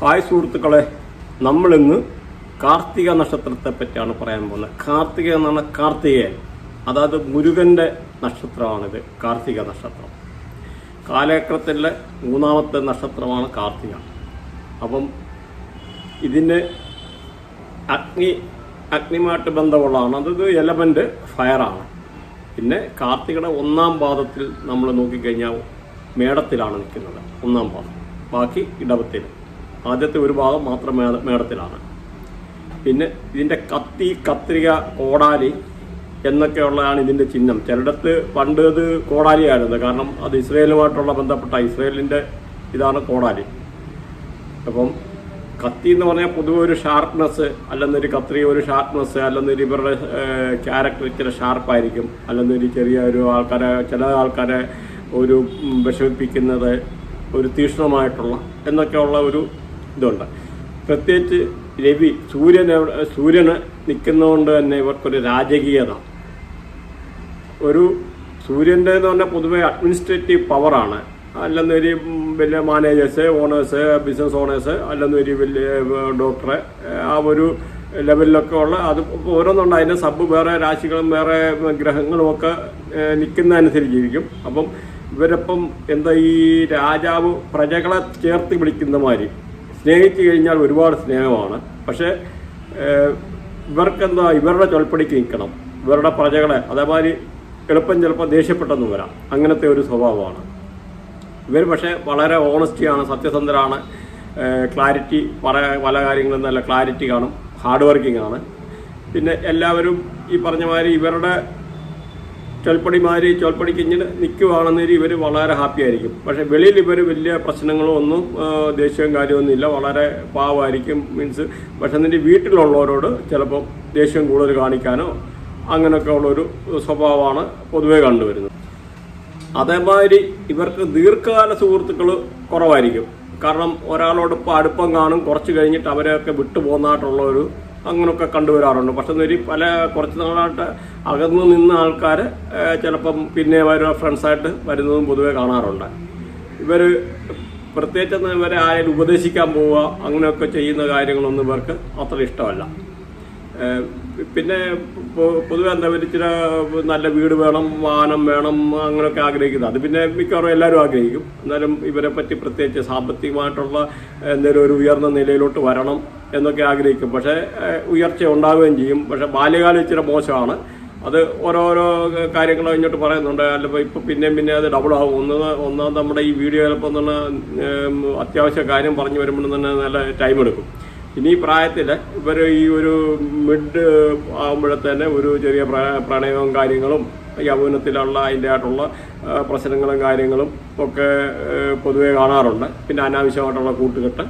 Hi സുഹൃത്തുക്കളെ നമ്മളിന്ന് കാർത്തിക നക്ഷത്രത്തെ പറ്റിയാണ് പറയാൻ പോകുന്നത്. കാർത്തിക എന്നാണ് കാർത്തികയൻ അതായത് മുരുകന്റെ നക്ഷത്രമാണിത് കാർത്തിക നക്ഷത്രം. കാലചക്രത്തിലെ മൂന്നാമത്തെ നക്ഷത്രമാണ് കാർത്തിക. അപ്പം ഇതിന് അഗ്നി അഗ്നിയുമായിട്ട് ബന്ധമുള്ളതാണ്. അതൊരു എലമെന്റ് ഫയറാണ് പിന്നെ കാർത്തികയുടെ ഒന്നാം പാദത്തിൽ നമ്മൾ നോക്കിക്കഴിഞ്ഞാൽ മേടത്തിലാണ് നിൽക്കുന്നത്. ഒന്നാം പാദം. ബാക്കി ഇടവത്തിൽ ആദ്യത്തെ ഒരു ഭാഗം മാത്രം മേട മേടത്തിലാണ് പിന്നെ ഇതിന്റെ കത്തി കത്രിക കോടാലി എന്നൊക്കെയുള്ളതാണ് ഇതിന്റെ ചിഹ്നം. ചിലയിടത്ത് പണ്ട് അത് കോടാലിയായിരുന്നു. കാരണം അത് ഇസ്രയേലുമായിട്ടുള്ള ബന്ധപ്പെട്ട ഇസ്രയേലിന്റെ ഇതാണ് കോടാലി. അപ്പം കത്തി എന്ന് പറഞ്ഞാൽ പൊതുവെ ഒരു ഷാർപ്നെസ് അല്ലെന്നൊരു കത്രിക ഒരു ഷാർപ്നെസ് അല്ലെന്നൊരു ഇവരുടെ ക്യാരക്ടർ ഇച്ചിരി ഷാർപ്പായിരിക്കും അല്ലെന്നൊരു ചെറിയ ഒരു ആൾക്കാരെ ചില ആൾക്കാരെ ഒരു വിഷമിപ്പിക്കുന്നത് ഒരു തീക്ഷ്ണമായിട്ടുള്ള എന്നൊക്കെയുള്ള ഒരു ഇതുണ്ട്. പ്രത്യേകിച്ച് രവി സൂര്യൻ സൂര്യന് നിൽക്കുന്നതുകൊണ്ട് തന്നെ ഇവർക്കൊരു രാജകീയത. ഒരു സൂര്യന്റെ എന്ന് പറഞ്ഞാൽ പൊതുവേ അഡ്മിനിസ്ട്രേറ്റീവ് പവറാണ് അല്ലെന്ന് ഒരു വലിയ മാനേജേഴ്സ് ഓണേഴ്സ് ബിസിനസ് ഓണേഴ്സ് അല്ലെന്ന് ഒരു വലിയ ഡോക്ടറെ ആ ഒരു ലെവലിലൊക്കെ ഉള്ള അത് ഓരോന്നുണ്ട്. അതിന്റെ സബ് വേറെ രാശികളും വേറെ ഗ്രഹങ്ങളും ഒക്കെ നിൽക്കുന്നതനുസരിച്ചിരിക്കും അപ്പം ഇവരപ്പം എന്താ ഈ രാജാവ് പ്രജകളെ ചേർത്ത് വിളിക്കുന്ന മാതിരി. സ്നേഹിച്ചു കഴിഞ്ഞാൽ ഒരുപാട് സ്നേഹമാണ്. പക്ഷേ ഇവർക്കെന്താ ഇവരുടെ ചൊൽപ്പടിക്ക് നിൽക്കണം. ഇവരുടെ പ്രജകളെ അതേമാതിരി എളുപ്പം ചിലപ്പോൾ ദേഷ്യപ്പെട്ടെന്ന് വരാം. അങ്ങനത്തെ ഒരു സ്വഭാവമാണ്. ഇവർ പക്ഷേ വളരെ ഓണസ്റ്റിയാണ് സത്യസന്ധരാണ്. ക്ലാരിറ്റി പല പല കാര്യങ്ങളും നല്ല ക്ലാരിറ്റി കാണും. ഹാർഡ് വർക്കിംഗ് ആണ്. പിന്നെ എല്ലാവരും ഈ പറഞ്ഞ മാതിരി ഇവരുടെ ചൊൽപ്പടിമാര് ചോൽപ്പടിക്ക് ഇങ്ങനെ നിൽക്കുവാണെന്നൊരു ഇവർ വളരെ ഹാപ്പി ആയിരിക്കും. പക്ഷെ വെളിയിൽ ഇവർ വലിയ പ്രശ്നങ്ങളോ ഒന്നും ദേഷ്യവും കാര്യമൊന്നും ഇല്ല. വളരെ പാവമായിരിക്കും മീൻസ്. പക്ഷെ എന്നിട്ട് വീട്ടിലുള്ളവരോട് ചിലപ്പോൾ ദേഷ്യം കൂടുതൽ കാണിക്കാനോ അങ്ങനെയൊക്കെ ഉള്ളൊരു സ്വഭാവമാണ് പൊതുവേ കണ്ടുവരുന്നത്. അതേമാതിരി ഇവർക്ക് ദീർഘകാല സുഹൃത്തുക്കൾ കുറവായിരിക്കും. കാരണം ഒരാളോടൊപ്പം അടുപ്പം കാണും കുറച്ച് കഴിഞ്ഞിട്ട് അവരെയൊക്കെ വിട്ടുപോകുന്നതായിട്ടുള്ള ഒരു അങ്ങനെയൊക്കെ കണ്ടുവരാറുണ്ട്. പക്ഷെ ഒരു പല കുറച്ച് നാളായിട്ട് അകന്നു നിന്ന ആൾക്കാർ ചിലപ്പം പിന്നെ വരുന്ന ഫ്രണ്ട്സായിട്ട് വരുന്നതും പൊതുവേ കാണാറുണ്ട്. ഇവർ പ്രത്യേകിച്ച് ഇവരെ ആരെങ്കിലും ഉപദേശിക്കാൻ പോവുക അങ്ങനെയൊക്കെ ചെയ്യുന്ന കാര്യങ്ങളൊന്നും ഇവർക്ക് അത്ര ഇഷ്ടമല്ല. പിന്നെ പൊതുവെ എന്താ പറയുക ഇച്ചിരി നല്ല വീട് വേണം വാഹനം വേണം അങ്ങനെയൊക്കെ ആഗ്രഹിക്കുന്നത്. അത് പിന്നെ മിക്കവാറും എല്ലാവരും ആഗ്രഹിക്കും. എന്നാലും ഇവരെ പറ്റി പ്രത്യേകിച്ച് സാമ്പത്തികമായിട്ടുള്ള എന്തെങ്കിലും ഒരു ഉയർന്ന നിലയിലോട്ട് വരണം എന്നൊക്കെ ആഗ്രഹിക്കും. പക്ഷേ ഉയർച്ച ഉണ്ടാവുകയും ചെയ്യും. പക്ഷേ ബാല്യകാലം ഇച്ചിരി മോശമാണ്. അത് ഓരോരോ കാര്യങ്ങൾ കഴിഞ്ഞിട്ട് പറയുന്നുണ്ട്. അല്ലപ്പോൾ ഇപ്പം പിന്നെയും പിന്നെ അത് ഡബിൾ ആകും ഒന്ന് ഒന്നാം നമ്മുടെ ഈ വീഡിയോ ചിലപ്പോൾ തന്നെ അത്യാവശ്യ കാര്യം പറഞ്ഞു വരുമ്പോൾ തന്നെ നല്ല ടൈം എടുക്കും ഇനി പ്രായത്തിൽ ഇവർ ഈ ഒരു മിഡ് ആകുമ്പോഴത്തേനെ ഒരു ചെറിയ പ്ര- പ്രണയവും കാര്യങ്ങളും യൗവനത്തിലുള്ള അതിന്റെ ആയിട്ടുള്ള പ്രശ്നങ്ങളും കാര്യങ്ങളും ഒക്കെ പൊതുവേ കാണാറുണ്ട്. പിന്നെ അനാവശ്യമായിട്ടുള്ള കൂട്ടുകെട്ട്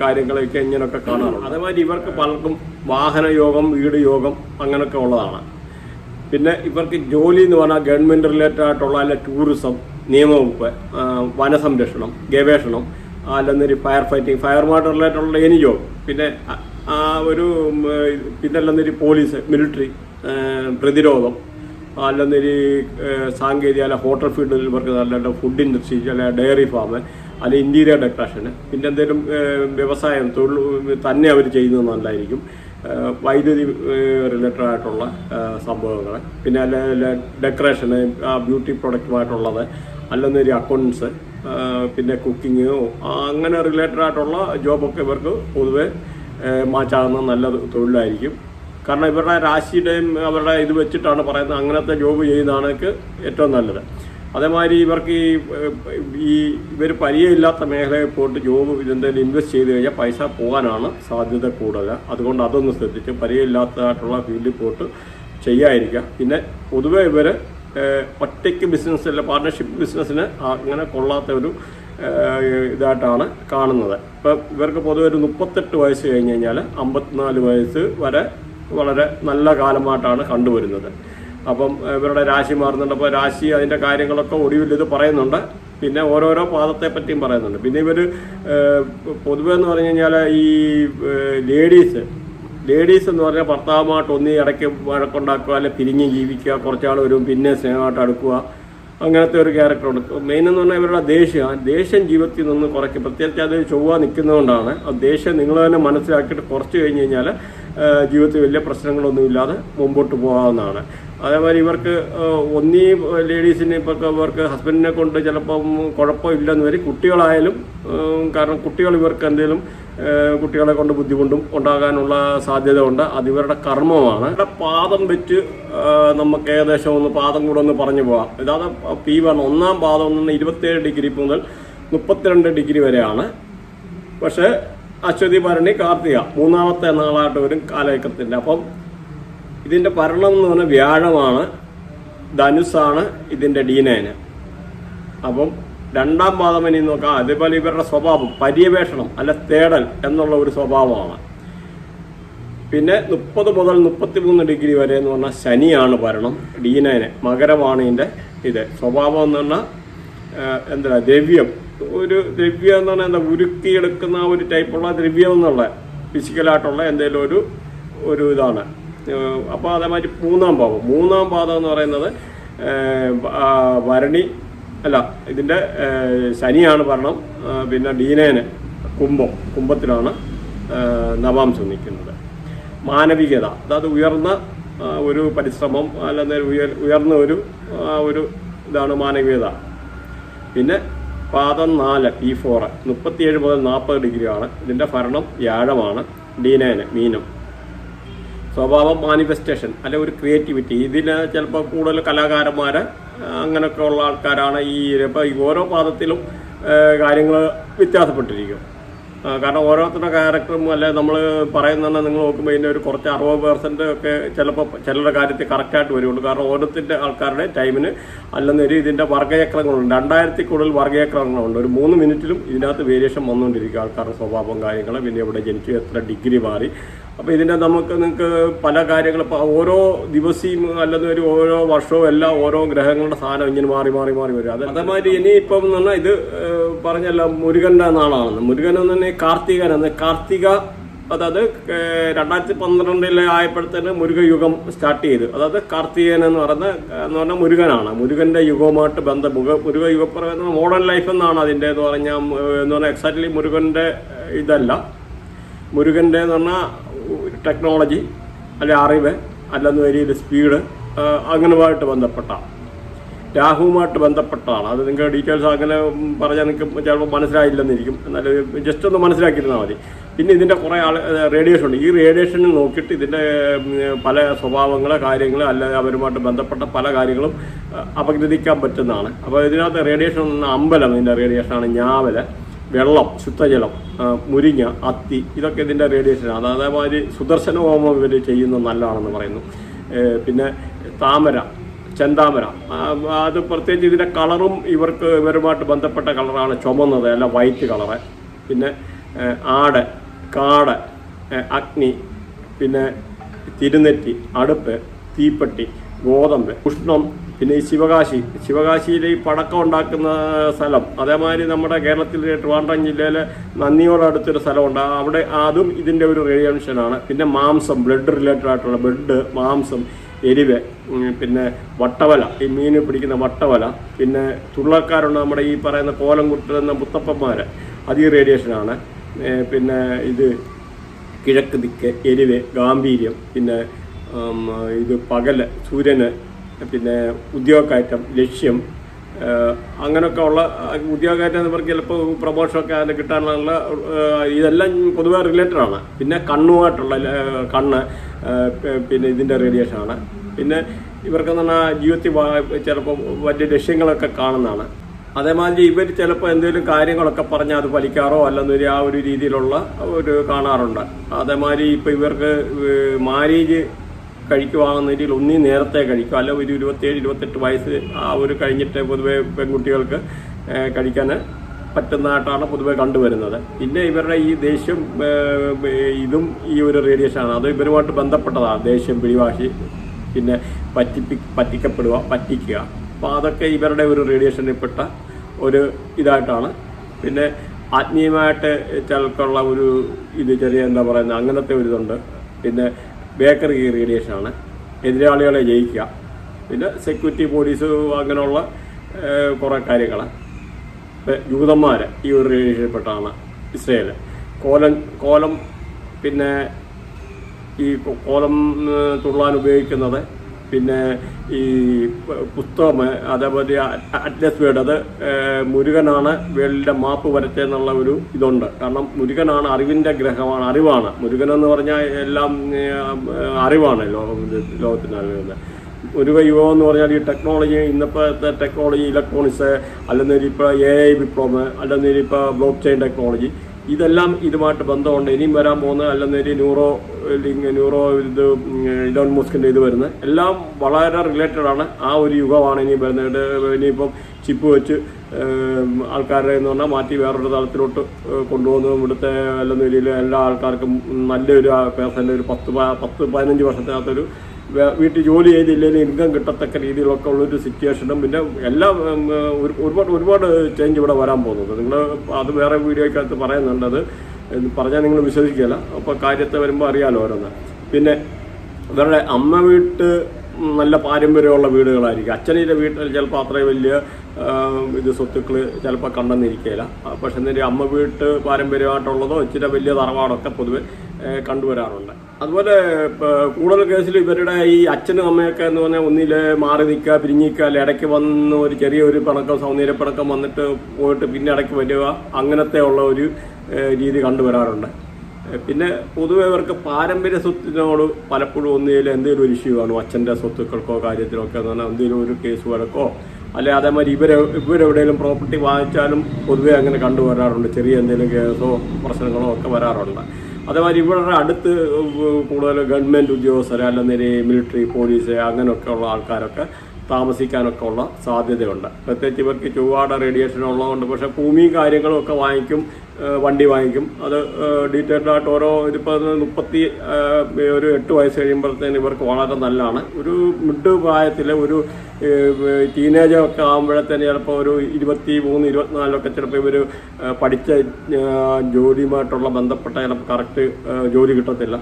കാര്യങ്ങളൊക്കെ ഇങ്ങനെയൊക്കെ കാണാറുണ്ട്. അതേമാതിരി ഇവർക്ക് പലർക്കും വാഹന യോഗം വീട് യോഗം അങ്ങനെയൊക്കെ ഉള്ളതാണ്. പിന്നെ ഇവർക്ക് ജോലി എന്ന് പറഞ്ഞാൽ ഗവൺമെന്റ് റിലേറ്റഡ് ആയിട്ടുള്ള അല്ല ടൂറിസം നിയമവകുപ്പ് വനസംരക്ഷണം ഗവേഷണം അല്ലെന്നൊരു ഫയർ ഫൈറ്റിംഗ് റിലേറ്റഡ് റിലേറ്റഡുള്ള എനി ജോബ് പിന്നെ ആ- ഒരു ഉം, പിന്നെ അല്ലെന്നൊരു പോലീസ് മിലിറ്ററി പ്രതിരോധം അല്ലെന്നൊരു സാങ്കേതിക അല്ല ഹോട്ടൽ ഫീൽഡിൽ വർക്ക് അല്ലെങ്കിൽ ഫുഡ് ഇൻഡസ്ട്രി അല്ല ഡയറി ഫാം അല്ല ഇന്റീരിയർ ഡെക്കറേഷൻ പിന്നെ എന്തെങ്കിലും വ്യവസായം തൊഴിൽ തന്നെ അവർ ചെയ്യുന്നത് നല്ലതായിരിക്കും. വൈദ്യുതി റിലേറ്റഡ് ആയിട്ടുള്ള സംഭവങ്ങൾ പിന്നെ അല്ല ഡെക്കറേഷന് ബ്യൂട്ടി പ്രൊഡക്റ്റുമായിട്ടുള്ളത് അല്ലെന്നൊരു അക്കൗണ്ട്സ് പിന്നെ കുക്കിങ്ങോ അങ്ങനെ റിലേറ്റഡ് ആയിട്ടുള്ള ജോബൊക്കെ ഇവർക്ക് പൊതുവെ മാച്ചാകുന്ന നല്ല തൊഴിലായിരിക്കും. കാരണം ഇവരുടെ രാശിയുടെയും അവരുടെ ഇത് വെച്ചിട്ടാണ് പറയുന്നത് അങ്ങനത്തെ ജോബ് ചെയ്യുന്നതാണ് ഏറ്റവും നല്ലത്. അതേമാതിരി ഇവർക്ക് ഈ ഈ ഇവർ പരിചയമില്ലാത്ത മേഖലയിൽ പോയിട്ട് ജോബ് ഇതെന്തെങ്കിലും ഇൻവെസ്റ്റ് ചെയ്ത് കഴിഞ്ഞാൽ പൈസ പോകാനാണ് സാധ്യത കൂടുതൽ. അതുകൊണ്ട് അതൊന്ന് ശ്രദ്ധിച്ച് പരിചയമില്ലാത്തതായിട്ടുള്ള ഫീൽഡിൽ പോയിട്ട് ചെയ്യാതിരിക്കുക. പിന്നെ പൊതുവെ ഇവർ ഒറ്റയ്ക്ക് ബിസിനസ് അല്ല പാർട്ണർഷിപ്പ് ബിസിനസ്സിന് അങ്ങനെ കൊള്ളാത്ത ഒരു ഇതായിട്ടാണ് കാണുന്നത്. ഇപ്പം ഇവർക്ക് പൊതുവെ ഒരു മുപ്പത്തെട്ട് വയസ്സ് കഴിഞ്ഞ് കഴിഞ്ഞാൽ അമ്പത്തിനാല് വയസ്സ് വരെ വളരെ നല്ല കാലമായിട്ടാണ് കണ്ടുവരുന്നത്. അപ്പം ഇവരുടെ രാശി മാറുന്നുണ്ട്. അപ്പോൾ രാശി അതിന്റെ കാര്യങ്ങളൊക്കെ ഒടുവിൽ ഇത് പറയുന്നുണ്ട്. പിന്നെ ഓരോരോ പാദത്തെ പറ്റിയും പറയുന്നുണ്ട്. പിന്നെ ഇവർ പൊതുവെ എന്ന് പറഞ്ഞു കഴിഞ്ഞാൽ ഈ ലേഡീസ് ലേഡീസ് എന്ന് പറഞ്ഞാൽ ഭർത്താവുമായിട്ട് ഒന്നി ഇടയ്ക്ക് വഴക്കുണ്ടാക്കുക അല്ലെ പിരിഞ്ഞ് ജീവിക്കുക കുറച്ചാൾ വരും പിന്നെ സ്നേഹമായിട്ട് അടുക്കുക അങ്ങനത്തെ ഒരു ക്യാരക്ടറുണ്ട് മെയിൻ എന്ന് പറഞ്ഞാൽ ഇവരുടെ ദേഷ്യം. ദേഷ്യം ജീവിതത്തിൽ നിന്ന് കുറയ്ക്കും. പ്രത്യേകിച്ച് അത് ചൊവ്വ നിൽക്കുന്നതുകൊണ്ടാണ്. ആ ദേഷ്യം നിങ്ങൾ തന്നെ മനസ്സിലാക്കിയിട്ട് കുറച്ച് കഴിഞ്ഞ് കഴിഞ്ഞാൽ ജീവിതത്തിൽ വലിയ പ്രശ്നങ്ങളൊന്നുമില്ലാതെ മുമ്പോട്ട് പോകാവുന്നതാണ്. അതേമാതിരി ഇവർക്ക് ഒന്നീ ലേഡീസിന് ഇപ്പോൾ ഇവർക്ക് ഹസ്ബൻഡിനെ കൊണ്ട് ചിലപ്പം കുഴപ്പമില്ലെന്ന് വരും. കുട്ടികളായാലും കാരണം കുട്ടികൾ ഇവർക്ക് എന്തെങ്കിലും കുട്ടികളെ കൊണ്ട് ബുദ്ധിമുട്ടും ഉണ്ടാകാനുള്ള സാധ്യത ഉണ്ട് അതിവരുടെ കർമ്മമാണ്. ഇവിടെ പാദം വെച്ച് നമുക്ക് ഏകദേശം ഒന്ന് പാദം കൂടെ ഒന്ന് പറഞ്ഞു പോകാം ഇതാണ് പി വൺ ഒന്നാം പാദം നിന്ന് ഇരുപത്തിയേഴ് ഡിഗ്രി മുതൽ മുപ്പത്തിരണ്ട് ഡിഗ്രി വരെയാണ്. പക്ഷേ അശ്വതി ഭരണി കാർത്തിക മൂന്നാമത്തെ നാളായിട്ട് വരും കാലയക്കത്തിന്റെ അപ്പം ഇതിന്റെ ഭരണം എന്ന് പറഞ്ഞാൽ വ്യാഴമാണ് ധനുസാണ് ഇതിന്റെ ഡീനേന് അപ്പം രണ്ടാം പാദം ഇനി നോക്കാം. അതേപോലെ ഇവരുടെ സ്വഭാവം പര്യവേഷണം അല്ല തേടൽ എന്നുള്ള ഒരു സ്വഭാവമാണ്. പിന്നെ മുപ്പത് മുതൽ മുപ്പത്തിമൂന്ന് ഡിഗ്രി വരെ എന്ന് പറഞ്ഞാൽ ശനിയാണ് ഭരണം ഡീനൈന് മകരമാണ് ഇതിന്റെ ഇത്. സ്വഭാവം എന്ന് പറഞ്ഞാൽ എന്താ ദ്രവ്യം. ഒരു ദ്രവ്യം എന്ന് പറഞ്ഞാൽ എന്താ ഉരുക്കിയെടുക്കുന്ന ഒരു ടൈപ്പുള്ള ദ്രവ്യം എന്നുള്ള ഫിസിക്കലായിട്ടുള്ള എന്തെങ്കിലും ഒരു ഒരു ഇതാണ്. അപ്പോൾ അതേമാതിരി മൂന്നാം പാദം. മൂന്നാം പാദം എന്ന് പറയുന്നത് ഭരണി അല്ല ഇതിന്റെ ശനിയാണ് ഭരണം പിന്നെ ഡീനേന് കുംഭം കുംഭത്തിലാണ് നവാംശം നിൽക്കുന്നത് മാനവികത അതായത് ഉയർന്ന ഒരു പരിശ്രമം അല്ലെങ്കിൽ ഉയർ ഉയർന്ന ഒരു ഒരു ഇതാണ് മാനവികത. പിന്നെ പാദം നാല് പി ഫോറ് മുപ്പത്തിയേഴ് മുതൽ നാൽപ്പത് ഡിഗ്രിയാണ്. ഇതിന്റെ ഭരണം വ്യാഴമാണ് ഡീനേന് മീനം. സ്വഭാവം മാനിഫെസ്റ്റേഷൻ അല്ലെ ഒരു ക്രിയേറ്റിവിറ്റി. ഇതിന് ചിലപ്പോൾ കൂടുതൽ കലാകാരന്മാർ അങ്ങനെയൊക്കെ ഉള്ള ആൾക്കാരാണ് ഈ ഇപ്പോൾ ഈ ഓരോ പാദത്തിലും കാര്യങ്ങൾ വ്യത്യാസപ്പെട്ടിരിക്കും. കാരണം ഓരോരുത്തരുടെ ക്യാരക്ടറും അല്ലെ നമ്മൾ പറയുന്ന നിങ്ങൾ നോക്കുമ്പോൾ ഇതിന്റെ ഒരു കുറച്ച് അറുപത് പേഴ്സന്റ് ഒക്കെ ചിലപ്പോൾ ചിലരുടെ കാര്യത്തിൽ കറക്റ്റായിട്ട് വരുള്ളൂ. കാരണം ഓരോരുത്തരുടെ ആൾക്കാരുടെ ടൈമിന് അല്ലെന്നൊരു ഇതിന്റെ വർഗചക്രങ്ങളുണ്ട്. രണ്ടായിരത്തി കൂടുതൽ വർഗചക്രങ്ങളുണ്ട്. ഒരു മൂന്ന് മിനിറ്റിലും ഇതിനകത്ത് വേരിയേഷൻ വന്നുകൊണ്ടിരിക്കും ആൾക്കാരുടെ സ്വഭാവം കാര്യങ്ങൾ പിന്നെ ഇവിടെ ജനിച്ചു എത്ര ഡിഗ്രി മാറി. അപ്പോൾ ഇതിന്റെ നമുക്ക് നിങ്ങൾക്ക് പല കാര്യങ്ങൾ ഓരോ ദിവസവും അല്ലെന്ന് ഒരു ഓരോ വർഷവും എല്ലാം ഓരോ ഗ്രഹങ്ങളുടെ സ്ഥാനം ഇങ്ങനെ മാറി മാറി മാറി വരും. അത് അതേമാതിരി ഇനിയിപ്പം എന്ന് പറഞ്ഞാൽ ഇത് പറഞ്ഞല്ല മുരുകന്റെ നാളാണെന്ന് മുരുകൻ എന്ന് പറഞ്ഞാൽ കാർത്തികൻ കാർത്തിക അതായത് രണ്ടായിരത്തി പന്ത്രണ്ടിലെ ആയപ്പോഴത്തേന് മുരുകയുഗം സ്റ്റാർട്ട് ചെയ്തു. അതായത് കാർത്തികൻ എന്ന് പറയുന്ന എന്ന് പറഞ്ഞാൽ മുരുകനാണ്. മുരുകന്റെ യുഗവുമായിട്ട് ബന്ധം മുഖ മുരുക യുഗം പറയുന്നത് മോഡേൺ ലൈഫ് എന്നാണ് അതിന്റെ എന്ന് പറഞ്ഞാൽ എന്ന് പറഞ്ഞാൽ എക്സാക്ട്ലി മുരുകന്റെ ഇതല്ല. മുരുകന്റെ എന്ന് പറഞ്ഞാൽ ടെക്നോളജി അല്ലെ അറിവ് അല്ലെന്ന് വലിയ സ്പീഡ് അങ്ങനെയുമായിട്ട് ബന്ധപ്പെട്ട രാഹുവുമായിട്ട് ബന്ധപ്പെട്ടതാണ് അത് നിങ്ങൾക്ക് ഡീറ്റെയിൽസ് അങ്ങനെ പറഞ്ഞാൽ നിങ്ങൾക്ക് ചിലപ്പോൾ മനസ്സിലായില്ലെന്നിരിക്കും. എന്നാൽ ജസ്റ്റ് ഒന്ന് മനസ്സിലാക്കിയിരുന്നാൽ മതി. പിന്നെ ഇതിന്റെ കുറേ ആൾ റേഡിയേഷൻ ഉണ്ട്. ഈ റേഡിയേഷനിൽ നോക്കിയിട്ട് ഇതിന്റെ പല സ്വഭാവങ്ങൾ കാര്യങ്ങൾ അല്ല അവരുമായിട്ട് ബന്ധപ്പെട്ട പല കാര്യങ്ങളും അപഗ്രഥിക്കാൻ പറ്റുന്നതാണ്. അപ്പോൾ ഇതിനകത്ത് റേഡിയേഷൻ അമ്പലം ഇതിന്റെ റേഡിയേഷനാണ് ഞാവൽ. വെള്ളം ശുദ്ധജലം മുരിങ്ങ അത്തി ഇതൊക്കെ ഇതിന്റെ റേഡിയേഷനാണ് അത് അതേമാതിരി സുദർശന ഹോമം ഇവർ ചെയ്യുന്നത് നല്ലതാണെന്ന് പറയുന്നു. പിന്നെ താമര ചെന്താമര അത് പ്രത്യേകിച്ച് ഇതിന്റെ കളറും ഇവർക്ക് ഇവരുമായിട്ട് ബന്ധപ്പെട്ട കളറാണ്. ചുമന്നത് അല്ല വൈറ്റ് കളറ് പിന്നെ ആട് കാട് അഗ്നി പിന്നെ തിരുനെറ്റി അടുപ്പ് തീപ്പെട്ടി ഗോതമ്പ് ഉഷ്ണം പിന്നെ ഈ ശിവകാശി. ശിവകാശിയിൽ ഈ പടക്കം ഉണ്ടാക്കുന്ന സ്ഥലം. അതേമാതിരി നമ്മുടെ കേരളത്തിലെ ട്രിവാൻഡ്രം ജില്ലയിലെ നന്ദിയോടടുത്തൊരു സ്ഥലമുണ്ട്. അവിടെ അതും ഇതിന്റെ ഒരു റേഡിയേഷനാണ് പിന്നെ മാംസം ബ്ലഡ് റിലേറ്റഡ് ആയിട്ടുള്ള ബ്ലഡ് മാംസം എരിവ് പിന്നെ വട്ടവല. ഈ മീൻ പിടിക്കുന്ന വട്ടവല. പിന്നെ തുള്ളക്കാരുണ്ട് നമ്മുടെ ഈ പറയുന്ന കോലം കുട്ടുന്ന മുത്തപ്പന്മാർ അത് ഈ റേഡിയേഷനാണ് പിന്നെ ഇത് കിഴക്ക് ദിക്ക് എരിവ് ഗാംഭീര്യം പിന്നെ ഇത് പകൽ സൂര്യന് പിന്നെ ഉദ്യോഗക്കയറ്റം ലക്ഷ്യം അങ്ങനെയൊക്കെ ഉള്ള ഉദ്യോഗക്കയറ്റം എന്നവർക്ക് ചിലപ്പോൾ പ്രൊമോഷനൊക്കെ അതിന് കിട്ടാനുള്ള ഇതെല്ലാം പൊതുവെ റിലേറ്റഡ് ആണ്. പിന്നെ കണ്ണുമായിട്ടുള്ള കണ്ണ് പിന്നെ ഇതിന്റെ റേഡിയേഷനാണ് പിന്നെ ഇവർക്കെന്ന് പറഞ്ഞാൽ ജീവിതത്തിൽ ചിലപ്പോൾ വലിയ ലക്ഷ്യങ്ങളൊക്കെ കാണുന്നതാണ്. അതേമാതിരി ഇവർ ചിലപ്പോൾ എന്തെങ്കിലും കാര്യങ്ങളൊക്കെ പറഞ്ഞാൽ അത് ഫലിക്കാറോ അല്ലെന്നൊരു ആ ഒരു രീതിയിലുള്ള ഒരു കാണാറുണ്ട്. അതേമാതിരി ഇപ്പോൾ ഇവർക്ക് മാരേജ് കഴിക്കുവാകുന്ന രീതിയിൽ ഒന്നീ നേരത്തെ കഴിക്കും. അല്ല ഒരു ഇരുപത്തേഴ് ഇരുപത്തെട്ട് വയസ്സ് ആ ഒരു കഴിഞ്ഞിട്ട് പൊതുവെ പെൺകുട്ടികൾക്ക് കഴിക്കാൻ പറ്റുന്നതായിട്ടാണ് പൊതുവെ കണ്ടുവരുന്നത്. പിന്നെ ഇവരുടെ ഈ ദേഷ്യം ഇതും ഈ ഒരു റേഡിയേഷനാണ്. അത് ഇവരുമായിട്ട് ബന്ധപ്പെട്ടതാണ്. ദേഷ്യം പിടിവാശി പിന്നെ പറ്റിപ്പി പറ്റിക്കപ്പെടുക പറ്റിക്കുക. അപ്പോൾ അതൊക്കെ ഇവരുടെ ഒരു റേഡിയേഷനിൽപ്പെട്ട ഒരു ഇതായിട്ടാണ്. പിന്നെ ആത്മീയമായിട്ട് ചിലക്കുള്ള ഒരു ഇത് ചെറിയ എന്താ പറയുന്നത് അങ്ങനത്തെ ഒരു ഇതുണ്ട്. പിന്നെ ബേക്കറി റേഡിയേഷനാണ് എതിരാളികളെ ജയിക്കുക. പിന്നെ സെക്യൂരിറ്റി പോലീസ് അങ്ങനെയുള്ള കുറേ കാര്യങ്ങൾ ജൂതന്മാർ ഈ ഒരു റേഡിയേഷനിൽപ്പെട്ടാണ് ഇസ്രയേൽ കോലം കോലം പിന്നെ ഈ കോലം തുള്ളാൻ ഉപയോഗിക്കുന്നത് പിന്നെ ഈ പുസ്തകം അതേപോലെ അറ്റ്ലസ് വേർഡ് അത് മുരുകനാണ് വേൾഡിന്റെ മാപ്പ് വരച്ചതെന്നുള്ള ഒരു ഇതുണ്ട്. കാരണം മുരുകനാണ് അറിവിന്റെ ഗ്രഹമാണ് അറിവാണ്. മുരുകനെന്ന് പറഞ്ഞാൽ എല്ലാം അറിവാണ് ലോകം ലോകത്തിന് മുരുക യുവം എന്ന് പറഞ്ഞാൽ ഈ ടെക്നോളജി ഇന്നത്തെ ടെക്നോളജി ഇലക്ട്രോണിക്സ് അല്ലെന്നൊരു ഇപ്പോൾ എ ഐ വിപ്ലവം അല്ലെന്നൊരു ഇപ്പോൾ ബ്ലോക്ക് ചെയിൻ ടെക്നോളജി ഇതെല്ലാം ഇതുമായിട്ട് ബന്ധമുണ്ട്. ഇനിയും വരാൻ പോകുന്ന അല്ലെങ്കിൽ ന്യൂറോ ന്യൂറോ ഇത് ഇലോൺ മോസ്കിന്റെ ഇത് വരുന്നത്. എല്ലാം വളരെ റിലേറ്റഡ് ആണ്. ആ ഒരു യുഗമാണ് ഇനി വരുന്നത്. ഇനിയിപ്പം ചിപ്പ് വെച്ച് ആൾക്കാരെ എന്ന് പറഞ്ഞാൽ മാറ്റി വേറൊരു തലത്തിലോട്ട് കൊണ്ടുപോകുന്നതും കൊണ്ടുപോകുന്നു ഇവിടുത്തെ എല്ലാ നിലയിൽ എല്ലാ ആൾക്കാർക്കും നല്ലൊരു പേഴ്സന്റെ ഒരു പത്ത് പത്ത് പതിനഞ്ച് വർഷത്തിനകത്തൊരു വീട്ടിൽ ജോലി ചെയ്തില്ലെങ്കിൽ ഇൻകം കിട്ടത്തക്ക രീതിയിലൊക്കെ ഉള്ളൊരു സിറ്റുവേഷനും പിന്നെ എല്ലാം ഒരുപാട് ഒരുപാട് ചേഞ്ച് ഇവിടെ വരാൻ പോകുന്നത്. നിങ്ങൾ അത് വേറെ വീഡിയോയ്ക്കകത്ത് പറയുന്നുണ്ടത് പറഞ്ഞാൽ നിങ്ങൾ വിശ്വസിക്കില്ല അപ്പോൾ കാര്യത്തെ വരുമ്പോൾ അറിയാമല്ലോ ഓരോന്ന്. പിന്നെ ഇവരുടെ അമ്മ വീട്ട് നല്ല പാരമ്പര്യമുള്ള വീടുകളായിരിക്കും. അച്ഛനീന്റെ വീട്ടിൽ ചിലപ്പോൾ അത്രയും വലിയ ഇത് സ്വത്തുക്കൾ ചിലപ്പോൾ കണ്ടെന്നിരിക്കില്ല പക്ഷെ എന്നിട്ട് അമ്മ വീട്ട് പാരമ്പര്യമായിട്ടുള്ളതോ ഇച്ചിരി വലിയ തറവാടൊക്കെ പൊതുവെ കണ്ടുവരാറുണ്ട്. അതുപോലെ കൂടുതൽ കേസിൽ ഇവരുടെ ഈ അച്ഛനും അമ്മയൊക്കെ എന്ന് പറഞ്ഞാൽ ഒന്നിൽ മാറി നിൽക്കുക പിരിഞ്ഞിക്കുക അല്ലെ ഇടയ്ക്ക് വന്ന് ഒരു ചെറിയൊരു പിണക്കം സൗന്ദര്യപ്പിണക്കം വന്നിട്ട് പോയിട്ട് പിന്നെ ഇടയ്ക്ക് വരിക അങ്ങനത്തെ ഉള്ള ഒരു രീതി കണ്ടുവരാറുണ്ട്. പിന്നെ പൊതുവെ ഇവർക്ക് പാരമ്പര്യ സ്വത്തിനോട് പലപ്പോഴും ഒന്നിൽ എന്തെങ്കിലും ഒരു ഇഷ്യൂ കാണും. അച്ഛന്റെ സ്വത്തുക്കൾക്കോ കാര്യത്തിലോ ഒക്കെ എന്ന് പറഞ്ഞാൽ എന്തെങ്കിലും ഒരു കേസ് വഴക്കോ അല്ലെ അതേമാതിരി ഇവരെ ഇവരെവിടെയെങ്കിലും പ്രോപ്പർട്ടി വാങ്ങിച്ചാലും പൊതുവെ അങ്ങനെ കണ്ടുവരാറുണ്ട്. ചെറിയ എന്തെങ്കിലും കേസോ പ്രശ്നങ്ങളോ ഒക്കെ വരാറുണ്ട്. അതേമാതിരി ഇവരുടെ അടുത്ത് കൂടുതൽ ഗവൺമെന്റ് ഉദ്യോഗസ്ഥർ അല്ലെങ്കിൽ മിലിറ്ററി പോലീസ് അങ്ങനെയൊക്കെ ഉള്ള ആൾക്കാരൊക്കെ താമസിക്കാനൊക്കെ ഉള്ള സാധ്യതയുണ്ട്. പ്രത്യേകിച്ച് ഇവർക്ക് ചൊവ്വാട റേഡിയേഷൻ ഉള്ളതുകൊണ്ട് പക്ഷേ ഭൂമിയും കാര്യങ്ങളും ഒക്കെ വാങ്ങിക്കും. വണ്ടി വാങ്ങിക്കും. അത് ഡീറ്റെയിൽഡ് ആയിട്ട് ഓരോ ഇതിപ്പോൾ മുപ്പത്തി ഒരു എട്ട് വയസ്സ് കഴിയുമ്പോഴത്തേന് ഇവർക്ക് വളരെ നല്ലതാണ്. ഒരു മിഡ് പ്രായത്തിൽ ഒരു ടീനേജ് ഒക്കെ ആകുമ്പോഴത്തേന് ചിലപ്പോൾ ഒരു ഇരുപത്തി മൂന്ന് ഇരുപത്തിനാലൊക്കെ ചിലപ്പോൾ ഇവർ പഠിച്ച ജോലിയുമായിട്ടുള്ള ബന്ധപ്പെട്ട ചിലപ്പോൾ കറക്റ്റ് ജോലി കിട്ടത്തില്ല.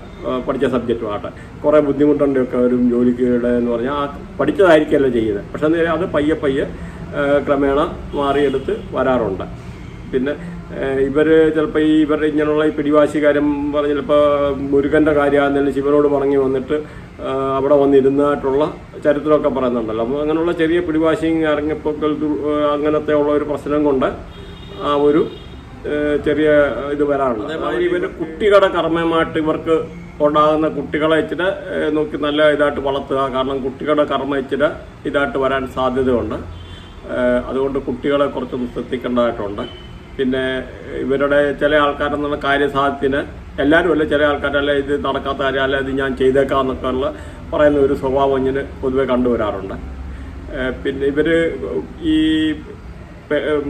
പഠിച്ച സബ്ജക്റ്റുമായിട്ട് കുറേ ബുദ്ധിമുട്ടുണ്ടൊക്കെ ഒരു ജോലിക്കിടെ എന്ന് പറഞ്ഞാൽ ആ പഠിച്ചതായിരിക്കുമല്ലോ ചെയ്യുന്നത്. പക്ഷേ അത് പയ്യെ പയ്യെ ക്രമേണ മാറിയെടുത്ത് വരാറുണ്ട്. പിന്നെ ഇവർ ചിലപ്പോൾ ഈ ഇവരുടെ ഇങ്ങനെയുള്ള ഈ പിടിവാശി കാര്യം പറഞ്ഞ് ചിലപ്പോൾ മുരുകന്റെ കാര്യമാണെങ്കിലും ശിവനോട് മടങ്ങി വന്നിട്ട് അവിടെ വന്നിരുന്നായിട്ടുള്ള ചരിത്രമൊക്കെ പറയുന്നുണ്ടല്ലോ. അപ്പോൾ അങ്ങനെയുള്ള ചെറിയ പിടിവാശിയും ഇറങ്ങിപ്പൊക്കൽ അങ്ങനത്തെ ഉള്ള ഒരു പ്രശ്നം കൊണ്ട് ആ ഒരു ചെറിയ ഇത് വരാറുണ്ട്. അതേമാതിരി ഇവർ കുട്ടികളുടെ കർമ്മമായിട്ട് ഇവർക്ക് ഉണ്ടാകുന്ന കുട്ടികളെ ഇച്ചിരി നോക്കി നല്ല ഇതായിട്ട് വളർത്തുക. കാരണം കുട്ടികളുടെ കർമ്മ ഇച്ചിരി ഇതായിട്ട് വരാൻ സാധ്യതയുണ്ട്. അതുകൊണ്ട് കുട്ടികളെ കുറച്ചൊന്ന് ശ്രദ്ധിക്കേണ്ടതായിട്ടുണ്ട്. പിന്നെ ഇവരുടെ ചില ആൾക്കാരെന്നുള്ള കാര്യസാധ്യത്തിന് എല്ലാവരും അല്ല ചില ആൾക്കാരല്ല ഇത് നടക്കാത്ത കാര്യം അല്ല ഇത് ഞാൻ ചെയ്തേക്കാം എന്നൊക്കെ ഉള്ള പറയുന്ന ഒരു സ്വഭാവം ഇങ്ങനെ പൊതുവെ കണ്ടുവരാറുണ്ട്. പിന്നെ ഇവർ ഈ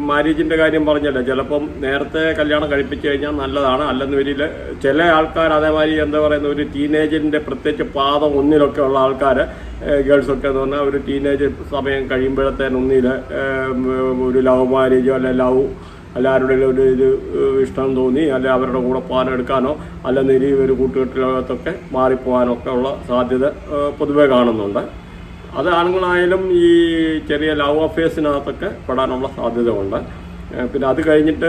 മാരേജിന്റെ കാര്യം പറഞ്ഞല്ലോ ചിലപ്പം നേരത്തെ കല്യാണം കഴിപ്പിച്ചു കഴിഞ്ഞാൽ നല്ലതാണ് അല്ലെന്ന് വരിയിൽ ചില ആൾക്കാർ അതേമാതിരി എന്താ പറയുന്ന ഒരു ടീനേജിന്റെ പ്രത്യേകിച്ച് പാദം ഒന്നിലൊക്കെ ഉള്ള ആൾക്കാർ ഗേൾസൊക്കെ എന്ന് പറഞ്ഞാൽ ഒരു ടീനേജ് സമയം കഴിയുമ്പോഴത്തേനൊന്നിൽ ഒരു ലവ് മാരേജോ അല്ലെ ലവ് അല്ല ആരുടെ ഒരു ഇത് ഇഷ്ടം തോന്നി അല്ലെ അവരുടെ കൂടെ പാലെടുക്കാനോ അല്ല നിരി ഒരു കൂട്ടുകെട്ടിലകത്തൊക്കെ മാറിപ്പോകാനോ ഒക്കെ ഉള്ള സാധ്യത പൊതുവേ കാണുന്നുണ്ട്. അത് ആണുങ്ങളായാലും ഈ ചെറിയ ലവ് അഫേഴ്സിനകത്തൊക്കെ പെടാനുള്ള സാധ്യത ഉണ്ട് പിന്നെ അത് കഴിഞ്ഞിട്ട്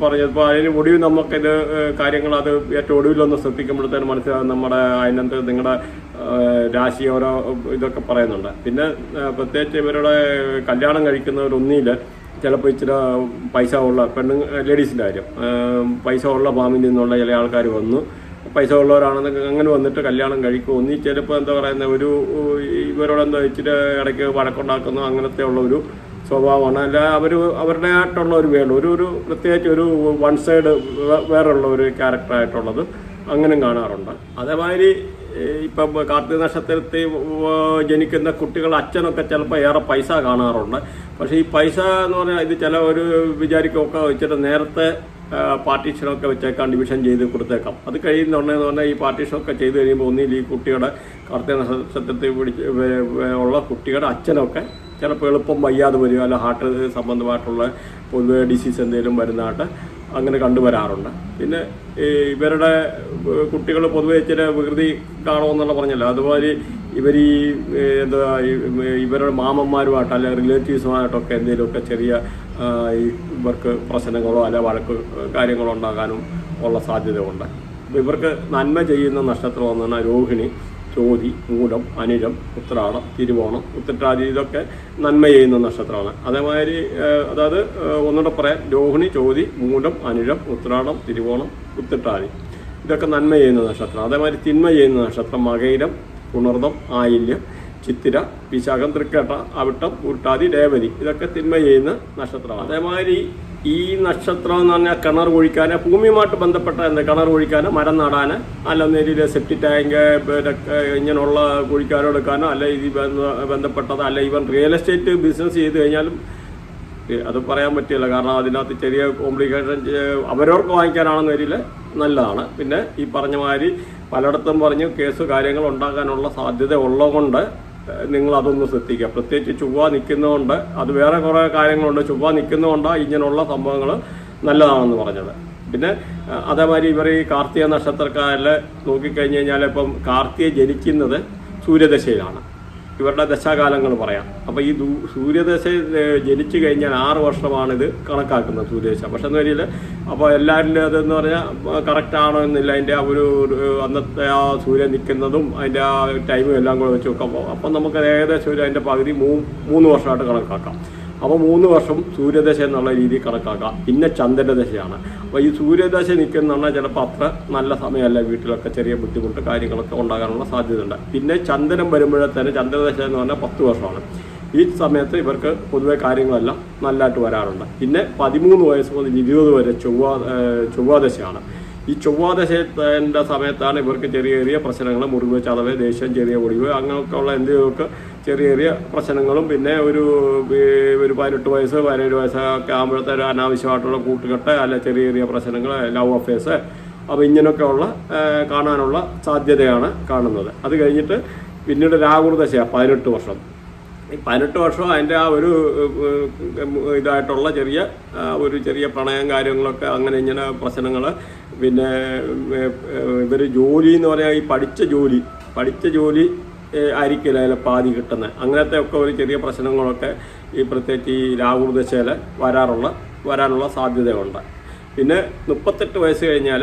പറഞ്ഞപ്പോൾ അതിന് ഒടുവിൽ നമുക്കിത് കാര്യങ്ങൾ അത് ഏറ്റവും ഒടുവിലൊന്ന് ശ്രദ്ധിക്കുമ്പോഴത്തേന് മനസ്സിലാകും നമ്മുടെ അതിനകത്ത് നിങ്ങളുടെ രാശി ഓരോ ഇതൊക്കെ പറയുന്നുണ്ട്. പിന്നെ പ്രത്യേകിച്ച് ഇവരുടെ കല്യാണം കഴിക്കുന്നവരൊന്നിൽ ചിലപ്പോൾ ഇച്ചിരി പൈസ ഉള്ള പെണ്ണു ലേഡീസിന്റെ കാര്യം. പൈസ ഉള്ള ഫാമിൽ നിന്നുള്ള ചില ആൾക്കാർ വന്നു. പൈസ ഉള്ളവരാണെന്നൊക്കെ അങ്ങനെ വന്നിട്ട് കല്യാണം കഴിക്കും. ഒന്നി ചിലപ്പോൾ എന്താ പറയുന്ന ഒരു ഇവരോടെന്താ ഇച്ചിരി ഇടയ്ക്ക് വഴക്കുണ്ടാക്കുന്നു അങ്ങനത്തെ ഉള്ള ഒരു സ്വഭാവമാണ്. അല്ല അവർ അവരുടെ ആയിട്ടുള്ള ഒരു വേണം ഒരു ഒരു പ്രത്യേകിച്ച് ഒരു വൺ സൈഡ് വേറുള്ള ഒരു ക്യാരക്ടറായിട്ടുള്ളത് അങ്ങനെയും കാണാറുണ്ട്. അതേമാതിരി ഇപ്പം കാർത്തിക നക്ഷത്രത്തിൽ ജനിക്കുന്ന കുട്ടികൾ അച്ഛനൊക്കെ ചിലപ്പോൾ ഏറെ പൈസ കാണാറുണ്ട്. പക്ഷേ ഈ പൈസ എന്ന് പറഞ്ഞാൽ ഇത് ചില ഒരു വിചാരിക്കൊക്കെ വെച്ചിട്ട് നേരത്തെ പാർട്ടീഷനൊക്കെ വെച്ചേക്കാം ഡിവിഷൻ ചെയ്ത് കൊടുത്തേക്കാം. അത് കഴിയുന്നുണ്ടെന്ന് പറഞ്ഞാൽ ഈ പാർട്ടീഷനൊക്കെ ചെയ്ത് കഴിയുമ്പോൾ ഒന്നിൽ ഈ കുട്ടിയുടെ കാർത്തിക നക്ഷത്രത്തിൽ പിടിച്ച് ഉള്ള കുട്ടിയുടെ അച്ഛനൊക്കെ ചിലപ്പോൾ എളുപ്പം വയ്യാതെ വരിക അല്ല ഹാർട്ട് സംബന്ധമായിട്ടുള്ള പൊതുവെ ഡിസീസ് എന്തെങ്കിലും വരുന്നതായിട്ട് അങ്ങനെ കണ്ടുവരാറുണ്ട്. പിന്നെ ഇവരുടെ കുട്ടികൾ പൊതുവെ ഇച്ചിരി വികൃതി കാണുമെന്നുള്ള പറഞ്ഞല്ലോ. അതുപോലെ ഇവർ ഈ എന്താ ഇവരുടെ മാമന്മാരുമായിട്ട് അല്ലെ റിലേറ്റീവ്സുമായിട്ടൊക്കെ എന്തെങ്കിലുമൊക്കെ ചെറിയ ഇവർക്ക് പ്രശ്നങ്ങളോ അല്ലെ വഴക്ക് കാര്യങ്ങളോ ഉണ്ടാകാനും ഉള്ള സാധ്യതയുണ്ട്. ഇവർക്ക് നന്മ ചെയ്യുന്ന നക്ഷത്രം എന്ന് പറഞ്ഞാൽ രോഹിണി. ചോതി മൂലം അനിഴം ഉത്രാടം തിരുവോണം ഉത്രട്ടാതി ഇതൊക്കെ നന്മ ചെയ്യുന്ന നക്ഷത്രമാണ്. അതേമാതിരി അതായത് ഒന്നുകൂടെ പറയാം. രോഹിണി ചോതി മൂലം അനിഴം ഉത്രാടം തിരുവോണം ഉത്രട്ടാതി ഇതൊക്കെ നന്മ ചെയ്യുന്ന നക്ഷത്രം. അതേമാതിരി തിന്മ ചെയ്യുന്ന നക്ഷത്രം മകയിരം പുണർദം ആയില്യം ചിത്തിര വിശാഖം തൃക്കേട്ട അവിട്ടം ഉരുട്ടാതി രേവതി ഇതൊക്കെ തിന്മ ചെയ്യുന്ന നക്ഷത്രമാണ്. അതേമാതിരി ഈ നക്ഷത്രം എന്ന് പറഞ്ഞാൽ കിണർ ഒഴിക്കാൻ ഭൂമിയുമായിട്ട് ബന്ധപ്പെട്ട എന്താ കിണർ ഒഴിക്കാൻ മരം നടാൻ അല്ലെന്നേരിൽ സെപ്റ്റി ടാങ്ക് ഇങ്ങനെയുള്ള കുഴിക്കാനോ എടുക്കാനോ അല്ല ഇത് ബന്ധ- ബന്ധപ്പെട്ടത് അല്ല ഇവൻ റിയൽ എസ്റ്റേറ്റ് ബിസിനസ് ചെയ്ത് കഴിഞ്ഞാലും അത് പറയാൻ പറ്റില്ല. കാരണം അതിനകത്ത് ചെറിയ കോംപ്ലിക്കേഷൻ അവരവർക്ക് വാങ്ങിക്കാനാണെന്ന് വരിയിൽ നല്ലതാണ്. പിന്നെ ഈ പറഞ്ഞ മാതിരി പലയിടത്തും പറഞ്ഞ് കേസ് കാര്യങ്ങൾ ഉണ്ടാക്കാനുള്ള സാധ്യത ഉള്ളതുകൊണ്ട് നിങ്ങൾ അതൊന്ന് ശ്രദ്ധിക്കുക. പ്രത്യേകിച്ച് ചൊവ്വ നിൽക്കുന്നതുകൊണ്ട് അത് വേറെ കുറേ കാര്യങ്ങളുണ്ട്. ചൊവ്വ നിൽക്കുന്നതുകൊണ്ട് ഇങ്ങനെയുള്ള സംഭവങ്ങൾ നല്ലതാണെന്ന് പറഞ്ഞത്. പിന്നെ അതേമാതിരി ഇവർ ഈ കാർത്തിക നക്ഷത്രക്കാരിൽ നോക്കിക്കഴിഞ്ഞ് കഴിഞ്ഞാൽ ഇപ്പം കാർത്തിക ജനിക്കുന്നത് സൂര്യദശയിലാണ്. ഇവരുടെ ദശാകാലങ്ങൾ പറയാം. അപ്പോൾ ഈ സൂര്യദശ ജനിച്ചു കഴിഞ്ഞാൽ ആറ് വർഷമാണിത് കണക്കാക്കുന്നത് സൂര്യദശ. പക്ഷെ എന്ന് വരില്ല അപ്പോൾ എല്ലാവരിലും അതെന്ന് പറഞ്ഞാൽ കറക്റ്റ് ആണോ എന്നില്ല അതിന്റെ ആ ഒരു അന്നത്തെ ആ സൂര്യൻ നിൽക്കുന്നതും അതിന്റെ ആ ടൈമും എല്ലാം കൂടെ വെച്ച് നോക്കുമ്പോൾ അപ്പം നമുക്ക് ഏകദേശം ഒരു അതിന്റെ പകുതി മൂ മൂന്ന് വർഷമായിട്ട് കണക്കാക്കാം. അപ്പോൾ മൂന്ന് വർഷം സൂര്യദശ എന്നുള്ള രീതിയിൽ കണക്കാക്കാം. പിന്നെ ചന്ദ്രദശയാണ് അപ്പോൾ ഈ സൂര്യദശ നിൽക്കുന്ന ചിലപ്പോൾ അത്ര നല്ല സമയമല്ല വീട്ടിലൊക്കെ ചെറിയ ബുദ്ധിമുട്ട് കാര്യങ്ങളൊക്കെ ഉണ്ടാകാനുള്ള സാധ്യതയുണ്ട്. പിന്നെ ചന്ദ്രനം വരുമ്പോഴേ തന്നെ ചന്ദ്രദശ എന്ന് പറഞ്ഞാൽ പത്ത് വർഷമാണ്. ഈ സമയത്ത് ഇവർക്ക് പൊതുവെ കാര്യങ്ങളെല്ലാം നല്ലതായിട്ട് വരാറുണ്ട്. പിന്നെ പതിമൂന്ന് വയസ്സ് മുതൽ ഇരുപത് വരെ ചൊവ്വാ ചൊവ്വാദശയാണ് ഈ ചൊവ്വാദശയുടെ സമയത്താണ് ഇവർക്ക് ചെറിയ ചെറിയ പ്രശ്നങ്ങൾ മുറിവ് ചതവ് ദേഷ്യം ചെറിയ മുറിവ് അങ്ങനെയൊക്കെയുള്ള എന്തെങ്കിലുമൊക്കെ ചെറിയ ചെറിയ പ്രശ്നങ്ങളും പിന്നെ ഒരു ഒരു പതിനെട്ട് വയസ്സ് പതിനേഴ് വയസ്സൊക്കെ ആകുമ്പോഴത്തെ ഒരു അനാവശ്യമായിട്ടുള്ള കൂട്ടുകെട്ട് അല്ല ചെറിയ ചെറിയ പ്രശ്നങ്ങൾ ലവ് അഫേഴ്സ് അപ്പോൾ ഇങ്ങനെയൊക്കെയുള്ള കാണാനുള്ള സാധ്യതയാണ് കാണുന്നത്. അത് കഴിഞ്ഞിട്ട് പിന്നീട് രാഹുർദശയാണ് പതിനെട്ട് വർഷം. ഈ പതിനെട്ട് വർഷം അതിന്റെ ആ ഒരു ഇതായിട്ടുള്ള ചെറിയ ഒരു ചെറിയ പ്രണയം കാര്യങ്ങളൊക്കെ അങ്ങനെ ഇങ്ങനെ പ്രശ്നങ്ങൾ പിന്നെ ഇവർ ജോലി എന്ന് പറയാൻ ഈ പഠിച്ച ജോലി പഠിച്ച ജോലി ആയിരിക്കില്ല അതിൽ പാതി കിട്ടുന്നത് അങ്ങനത്തെ ഒക്കെ ഒരു ചെറിയ പ്രശ്നങ്ങളൊക്കെ ഈ പ്രത്യേകിച്ച് ഈ രാഹുൽ ദശയിൽ വരാറുള്ള വരാനുള്ള സാധ്യതയുണ്ട്. പിന്നെ മുപ്പത്തെട്ട് വയസ്സ് കഴിഞ്ഞാൽ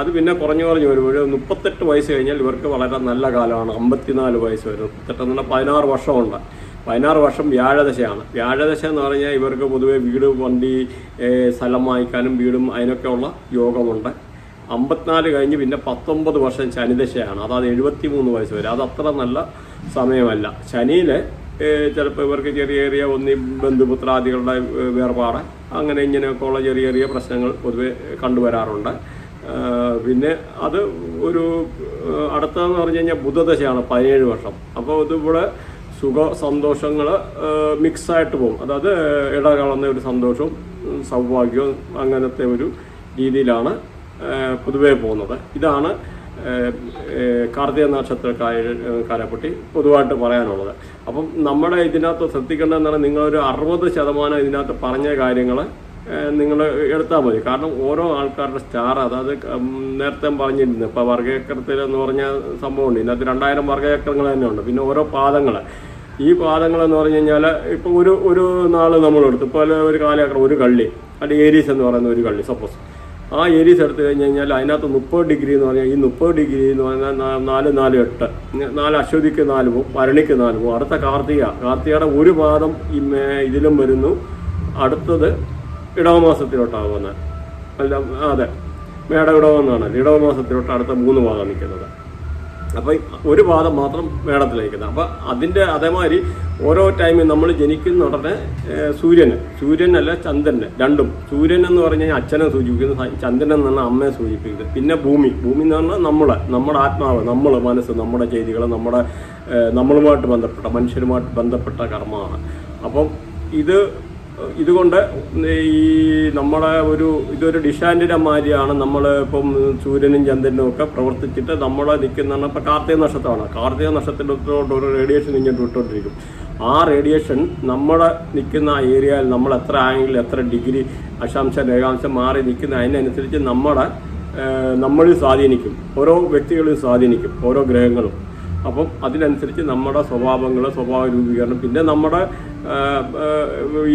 അത് പിന്നെ കുറഞ്ഞു കുറഞ്ഞു വരും. ഒരു മുപ്പത്തെട്ട് വയസ്സ് കഴിഞ്ഞാൽ ഇവർക്ക് വളരെ നല്ല കാലമാണ്. അമ്പത്തിനാല് വയസ്സ് വരും. മുപ്പത്തെട്ട് എന്ന് പറഞ്ഞാൽ പതിനാറ് വർഷമുണ്ട്. പതിനാറ് വർഷം വ്യാഴദശയാണ്. വ്യാഴദശ എന്ന് പറഞ്ഞാൽ ഇവർക്ക് പൊതുവെ വീട് വണ്ടി സ്ഥലം വാങ്ങിക്കാനും വീടും അതിനൊക്കെയുള്ള യോഗമുണ്ട്. അമ്പത്തിനാല് കഴിഞ്ഞ് പിന്നെ പത്തൊമ്പത് വർഷം ശനിദശയാണ് അതായത് എഴുപത്തി മൂന്ന് വയസ്സ് വരെ. അത് അത്ര നല്ല സമയമല്ല. ശനിയിൽ ചിലപ്പോൾ ഇവർക്ക് ചെറിയ ചെറിയ ഒന്നി ബന്ധുപുത്രാദികളുടെ വേർപാട് അങ്ങനെ ഇങ്ങനെയൊക്കെ ഉള്ള ചെറിയ ചെറിയ പ്രശ്നങ്ങൾ പൊതുവെ കണ്ടുവരാറുണ്ട്. പിന്നെ അത് ഒരു അടുത്തതെന്ന് പറഞ്ഞു കഴിഞ്ഞാൽ ബുധദശയാണ് പതിനേഴ് വർഷം. അപ്പോൾ ഇതിവിടെ സുഖ സന്തോഷങ്ങൾ മിക്സായിട്ട് പോകും. അതായത് ഇടകലർന്ന ഒരു സന്തോഷവും സൗഭാഗ്യവും അങ്ങനത്തെ ഒരു രീതിയിലാണ് പൊതുവേ പോകുന്നത്. ഇതാണ് കാർത്തിക നക്ഷത്രക്കാരെ പറ്റി പൊതുവായിട്ട് പറയാനുള്ളത്. അപ്പം നമ്മുടെ ഇതിനകത്ത് ശ്രദ്ധിക്കേണ്ടതെന്നാണ് നിങ്ങളൊരു അറുപത് ശതമാനം ഇതിനകത്ത് പറഞ്ഞ കാര്യങ്ങൾ നിങ്ങൾ എടുത്താൽ മതി. കാരണം ഓരോ ആൾക്കാരുടെ സ്റ്റാർ അതായത് നേരത്തെ പറഞ്ഞിരുന്നു ഇപ്പോൾ വർഗചക്രത്തിൽ എന്ന് പറഞ്ഞ സംഭവമുണ്ട്. ഇതിനകത്ത് രണ്ടായിരം വർഗചക്രങ്ങൾ തന്നെ ഉണ്ട്. പിന്നെ ഓരോ പാദങ്ങൾ ഈ പാദങ്ങൾ എന്ന് പറഞ്ഞു കഴിഞ്ഞാൽ ഇപ്പോൾ ഒരു ഒരു നാൾ നമ്മളെടുത്തു. ഇപ്പോൾ ഒരു കാലചക്രം ഒരു കള്ളി. അല്ലെങ്കിൽ ഏരീസ് എന്ന് പറയുന്ന ഒരു കള്ളി സപ്പോസ്. ആ ഏരീസ് എടുത്തു കഴിഞ്ഞ് കഴിഞ്ഞാൽ അതിനകത്ത് മുപ്പത് ഡിഗ്രി എന്ന് പറഞ്ഞാൽ ഈ മുപ്പത് ഡിഗ്രി എന്ന് പറഞ്ഞാൽ നാല് നാല് എട്ട്. നാല് അശ്വതിക്ക് നാല് പോവും ഭരണിക്ക് നാല് പോവും. അടുത്ത കാർത്തിക. കാർത്തികയുടെ ഒരു പാദം ഈ ഇതിലും വരുന്നു. അടുത്തത് ഇടവമാസത്തിലോട്ടാകുന്നത് അല്ല അതെ. മേട ഇടവെന്നാണ് ഇടവമാസത്തിലോട്ട് അടുത്ത മൂന്ന് പാദം നിൽക്കുന്നത്. അപ്പോൾ ഒരു പാദം മാത്രം മേടത്തിലേക്കുന്നത്. അപ്പോൾ അതിന്റെ അതേമാതിരി ഓരോ ടൈമിൽ നമ്മൾ ജനിക്കുന്ന ഉടനെ സൂര്യന് സൂര്യനല്ല ചന്ദ്രന് രണ്ടും. സൂര്യൻ എന്ന് പറഞ്ഞു അച്ഛനെ സൂചിപ്പിക്കുന്നത് ചന്ദ്രൻ എന്ന് പറഞ്ഞാൽ അമ്മയെ സൂചിപ്പിക്കുന്നത്. പിന്നെ ഭൂമി. ഭൂമി എന്ന് പറഞ്ഞാൽ നമ്മളെ നമ്മുടെ ആത്മാവ് നമ്മൾ മനസ്സ് നമ്മുടെ ചെയ്തികൾ നമ്മുടെ നമ്മളുമായിട്ട് ബന്ധപ്പെട്ട മനുഷ്യരുമായിട്ട് ബന്ധപ്പെട്ട കർമ്മമാണ്. അപ്പം ഇത് ഇതുകൊണ്ട് ഈ നമ്മളെ ഒരു ഇതൊരു ഡിഷാൻഡിന്റെ മാതിരിയാണ് നമ്മൾ ഇപ്പം സൂര്യനും ചന്ദ്രനും ഒക്കെ പ്രവർത്തിച്ചിട്ട് നമ്മൾ നിൽക്കുന്ന ഇപ്പം കാർത്തിക നക്ഷത്രമാണ്. കാർത്തിക നക്ഷത്രത്തിലോട്ട് ഒരു റേഡിയേഷൻ ഇങ്ങോട്ട് വിട്ടുകൊണ്ടിരിക്കും ആ റേഡിയേഷൻ നമ്മൾ നിൽക്കുന്ന ഏരിയയിൽ നമ്മൾ എത്ര ആംഗിൾ എത്ര ഡിഗ്രി അക്ഷാംശം രേഖാംശം മാറി നിൽക്കുന്ന അതിനനുസരിച്ച് നമ്മുടെ നമ്മളിൽ സ്വാധീനിക്കും. ഓരോ വ്യക്തികളിൽ സ്വാധീനിക്കും. ഓരോ ഗ്രഹങ്ങളും. അപ്പം അതിനനുസരിച്ച് നമ്മുടെ സ്വഭാവങ്ങൾ സ്വഭാവ രൂപീകരണം പിന്നെ നമ്മുടെ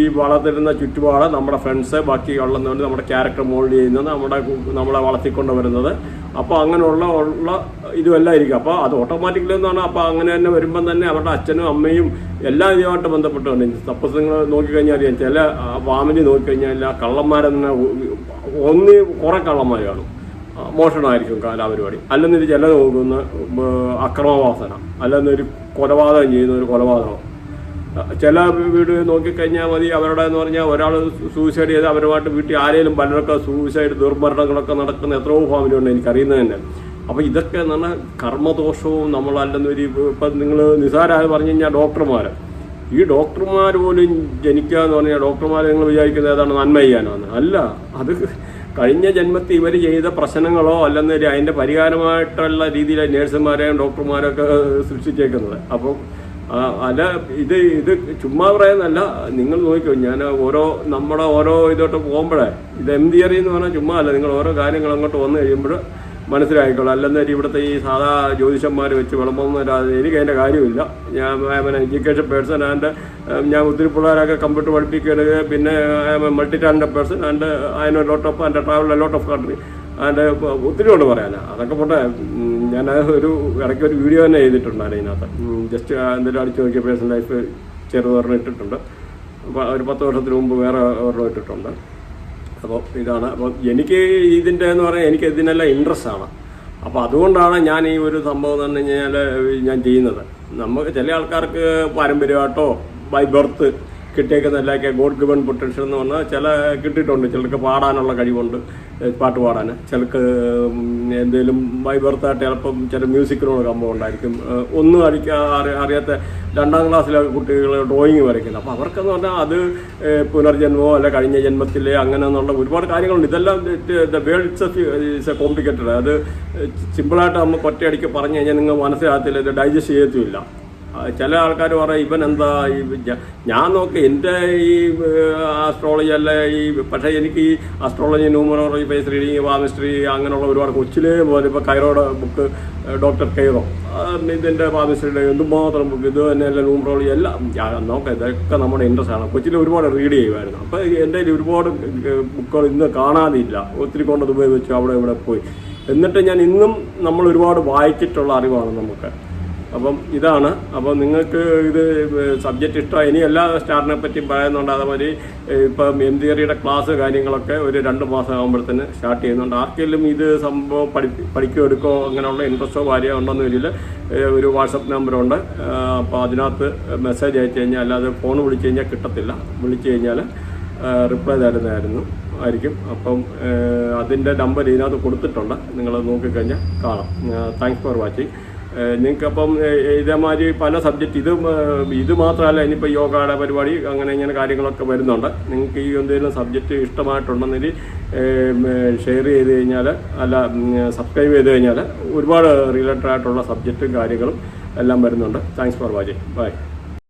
ഈ വളർത്തിരുന്ന ചുറ്റുപാട് നമ്മുടെ ഫ്രണ്ട്സ് ബാക്കി ഉള്ളതുകൊണ്ട് നമ്മുടെ ക്യാരക്ടർ മോൾഡ് ചെയ്യുന്നത് നമ്മുടെ നമ്മളെ വളർത്തിക്കൊണ്ട് വരുന്നത്. അപ്പോൾ അങ്ങനെയുള്ള ഉള്ള ഇതുമെല്ലാം ഇരിക്കും അപ്പോൾ അത് ഓട്ടോമാറ്റിക്കലി എന്ന് പറഞ്ഞാൽ അപ്പോൾ അങ്ങനെ തന്നെ വരുമ്പം തന്നെ അവരുടെ അച്ഛനും അമ്മയും എല്ലാം ഇതുമായിട്ട് ബന്ധപ്പെട്ടുണ്ട് സപ്പോസ് നിങ്ങൾ നോക്കിക്കഴിഞ്ഞാൽ അറിയാം ചില ഫാമിലി നോക്കിക്കഴിഞ്ഞാൽ കള്ളന്മാരെന്നെ ഒന്ന് കുറേ കള്ളന്മാരാണ് മോഷണമായിരിക്കും കലാപരിപാടി. അല്ലെന്നൊരു ചില നോക്കുന്ന അക്രമവാസന അല്ലെന്നൊരു കൊലപാതകം ചെയ്യുന്ന ഒരു കൊലപാതകം. ചില വീട് നോക്കിക്കഴിഞ്ഞാൽ മതി. അവരുടെ എന്ന് പറഞ്ഞാൽ ഒരാൾ സൂയിസൈഡ് ചെയ്ത് അവരുമായിട്ട് വീട്ടിൽ ആരെങ്കിലും പലരൊക്കെ സൂയിസൈഡ് ദുർമരണങ്ങളൊക്കെ നടക്കുന്ന എത്രയോ ഫാമിലി ഉണ്ട് എനിക്കറിയുന്നത് തന്നെ. അപ്പോൾ ഇതൊക്കെ എന്ന് പറഞ്ഞാൽ കർമ്മദോഷവും നമ്മളല്ലെന്നൊരു ഇപ്പം നിങ്ങൾ നിസാരമായി പറഞ്ഞു കഴിഞ്ഞാൽ ഡോക്ടർമാർ ഈ ഡോക്ടർമാർ പോലും ജനിക്കുക എന്ന് പറഞ്ഞാൽ ഡോക്ടർമാർ നിങ്ങൾ വിചാരിക്കുന്നത് ഏതാണ് നന്മ ചെയ്യാനാണ്. അല്ല അത് കഴിഞ്ഞ ജന്മത്തിൽ ഇവർ ചെയ്ത പ്രശ്നങ്ങളോ അല്ലെന്നൊരു അതിന്റെ പരിഹാരമായിട്ടുള്ള രീതിയിൽ നേഴ്സുമാരെയും ഡോക്ടർമാരൊക്കെ സൃഷ്ടിച്ചേക്കുന്നത് അപ്പോൾ അല്ല ഇത് ഇത് ചുമ്മാ പറയുന്നല്ല നിങ്ങൾ നോക്കിക്കോ ഞാൻ ഓരോ നമ്മുടെ ഓരോ ഇതോട്ട് പോകുമ്പോഴേ ഇത് എം തിയറി എന്ന് പറഞ്ഞാൽ ചുമ്മാ അല്ല. നിങ്ങൾ ഓരോ കാര്യങ്ങൾ അങ്ങോട്ട് വന്നു കഴിയുമ്പോൾ മനസ്സിലായിക്കോളൂ. അല്ലെന്നേരം ഇവിടുത്തെ ഈ സാധാ ജ്യോതിഷന്മാർ വെച്ച് വിളമ്പൊന്നും എനിക്ക് അതിന്റെ കാര്യമില്ല. ഞാൻ പിന്നെ എഡ്യൂക്കേഷൻ പേഴ്സൺ ആൻഡ് ഞാൻ ഒത്തിരി പിള്ളേരൊക്കെ കമ്പ്യൂട്ടർ പഠിപ്പിക്കരുത്. പിന്നെ മൾട്ടി ടാലന്റ് പേഴ്സൺ ആൻഡ് അതിന് lot of and travel lot of country. And ഒത്തിരി ഉണ്ട് പറയാനാ. അതൊക്കെ പോട്ടെ ഞാൻ ഒരു ഇടയ്ക്ക് ഒരു വീഡിയോ തന്നെ ചെയ്തിട്ടുണ്ട് അതിനകത്ത് ജസ്റ്റ് എന്തെങ്കിലും അടിച്ചു നോക്കിയ പേഴ്സൺ ലൈഫ് ചെറുതൊരെണ്ണം ഇട്ടിട്ടുണ്ട്. ഒരു പത്ത് വർഷത്തിന് മുമ്പ് വേറെ ഒരെണ്ണം ഇട്ടിട്ടുണ്ട്. അപ്പോൾ ഇതാണ്. അപ്പോൾ എനിക്ക് ഇതിന്റെ എന്ന് പറയാൻ എനിക്ക് ഇതിനെല്ലാം ഇൻട്രസ്റ്റ് ആണ്. അപ്പോൾ അതുകൊണ്ടാണ് ഞാൻ ഈ ഒരു സംഭവം എന്ന് പറഞ്ഞു കഴിഞ്ഞാൽ ഞാൻ ചെയ്യുന്നത്. നമുക്ക് ചില ആൾക്കാർക്ക് പാരമ്പര്യമായിട്ടോ ബൈ ബർത്ത് കിട്ടിയേക്കുന്ന നല്ല ഗോഡ് ഗിവൺ പൊട്ടൻഷ്യൽ എന്ന് പറഞ്ഞാൽ ചില കിട്ടിയിട്ടുണ്ട്. ചിലർക്ക് പാടാനുള്ള കഴിവുണ്ട് പാട്ട് പാടാൻ. ചിലർക്ക് എന്തെങ്കിലും ബൈ ബർത്തായിട്ട് ചിലപ്പം ചില മ്യൂസിക്കിനോട് കമ്പം ഉണ്ടായിരിക്കും. ഒന്നും അടിക്കാ അറിയാത്ത രണ്ടാം ക്ലാസ്സിലെ കുട്ടികൾ ഡ്രോയിങ് വരയ്ക്കുന്നത് അപ്പോൾ അവർക്കെന്ന് പറഞ്ഞാൽ അത് പുനർജന്മോ അല്ല കഴിഞ്ഞ ജന്മത്തിലെ അങ്ങനെ എന്നുള്ള ഒരുപാട് കാര്യങ്ങളുണ്ട്. ഇതെല്ലാം the world it's a complicated അത് സിമ്പിളായിട്ട് നമുക്ക് ഒറ്റയടിക്ക് പറഞ്ഞു കഴിഞ്ഞാൽ നിങ്ങൾ മനസ്സിലാകത്തില്ല ഇത് ഡൈജസ്റ്റ് ചെയ്യത്തുമില്ല. ചില ആൾക്കാർ പറയും ഇവൻ എന്താ ഈ ഞാൻ നോക്കി എന്റെ ഈ ആസ്ട്രോളജി അല്ല ഈ പക്ഷേ എനിക്ക് ഈ astrology numerology face reading palmistry അങ്ങനെയുള്ള ഒരുപാട് കൊച്ചിലേ പോലെ ഇപ്പോൾ കൈറോയുടെ ബുക്ക് ഡോക്ടർ കൈറോ ഇതിന്റെ പാമിസ്ട്രിയുടെ എന്തുമാത്രം ബുക്ക് ഇത് തന്നെ അല്ല ന്യൂമറോളജി എല്ലാം. നോക്കാം ഇതൊക്കെ നമ്മുടെ ഇൻട്രസ്റ്റ് ആണ്. കൊച്ചിലെ ഒരുപാട് റീഡ് ചെയ്യുമായിരുന്നു. അപ്പോൾ എന്റെ ഒരുപാട് ബുക്കുകൾ ഇന്ന് കാണാതില്ല. ഒത്തിരി കൊണ്ടത് ഉപയോഗിച്ചു അവിടെ ഇവിടെ പോയി. എന്നിട്ട് ഞാൻ ഇന്നും നമ്മൾ ഒരുപാട് വായിച്ചിട്ടുള്ള അറിവാണ് നമുക്ക്. അപ്പം ഇതാണ്. അപ്പം നിങ്ങൾക്ക് ഇത് സബ്ജക്റ്റ് ഇഷ്ടമായി. ഇനി എല്ലാ സ്റ്റാറിനെ പറ്റി പറയുന്നുണ്ട് അതേമാതിരി ഇപ്പം എം തിയറിയുടെ ക്ലാസ് കാര്യങ്ങളൊക്കെ ഒരു രണ്ട് മാസം ആകുമ്പോഴത്തേന് സ്റ്റാർട്ട് ചെയ്യുന്നുണ്ട്. ആർക്കെങ്കിലും ഇത് സംഭവം പഠി പഠിക്കുകയോ എടുക്കോ അങ്ങനെയുള്ള ഇൻട്രസ്റ്റോ കാര്യമോ ഉണ്ടെന്ന് വരില്ല ഒരു വാട്സപ്പ് നമ്പറുണ്ട് അപ്പോൾ അതിനകത്ത് മെസ്സേജ് അയച്ചു കഴിഞ്ഞാൽ അല്ലാതെ ഫോൺ വിളിച്ചു കഴിഞ്ഞാൽ കിട്ടത്തില്ല. വിളിച്ചു കഴിഞ്ഞാൽ റിപ്ലൈ തരുന്നതായിരുന്നു ആയിരിക്കും. അപ്പം അതിന്റെ നമ്പർ ഇതിനകത്ത് കൊടുത്തിട്ടുണ്ട്. നിങ്ങൾ നോക്കിക്കഴിഞ്ഞാൽ കാണാം. താങ്ക്സ് ഫോർ വാച്ചിങ് നിങ്ങൾക്ക് അപ്പം ഇതേമാതിരി പല സബ്ജക്റ്റ് ഇത് ഇത് മാത്രമല്ല ഇനിയിപ്പോൾ യോഗയുടെ പരിപാടി അങ്ങനെ ഇങ്ങനെ കാര്യങ്ങളൊക്കെ വരുന്നുണ്ട്. നിങ്ങൾക്ക് ഈ എന്തെങ്കിലും സബ്ജക്റ്റ് ഇഷ്ടമായിട്ടുണ്ടെങ്കിൽ ഷെയർ ചെയ്ത് കഴിഞ്ഞാൽ അല്ല സബ്സ്ക്രൈബ് ചെയ്ത് കഴിഞ്ഞാൽ ഒരുപാട് റിലേറ്റഡ് ആയിട്ടുള്ള സബ്ജക്റ്റും കാര്യങ്ങളും എല്ലാം വരുന്നുണ്ട്. Thanks for watching bye